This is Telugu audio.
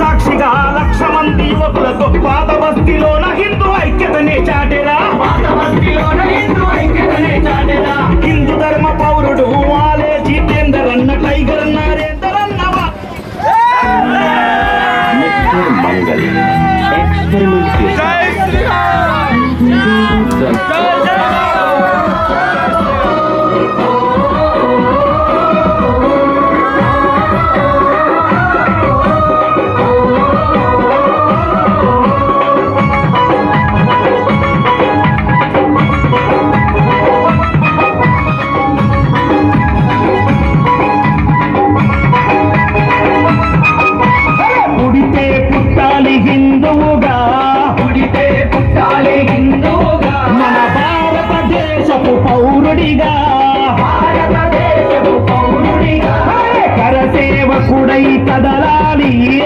సాక్షిగా లక్ష మంది యువకులతో పాత బస్తీలోన హిందూ ఐక్యతనే చాటెరా. హిందూ ధర్మ పౌరుడు వాలే జితేందర్ అన్న టైగర్ మిస్టర్ మంగల్ ఎక్స్పెరిమెంట్ పౌరుడిగా. కరసేవకుడై కదలాలి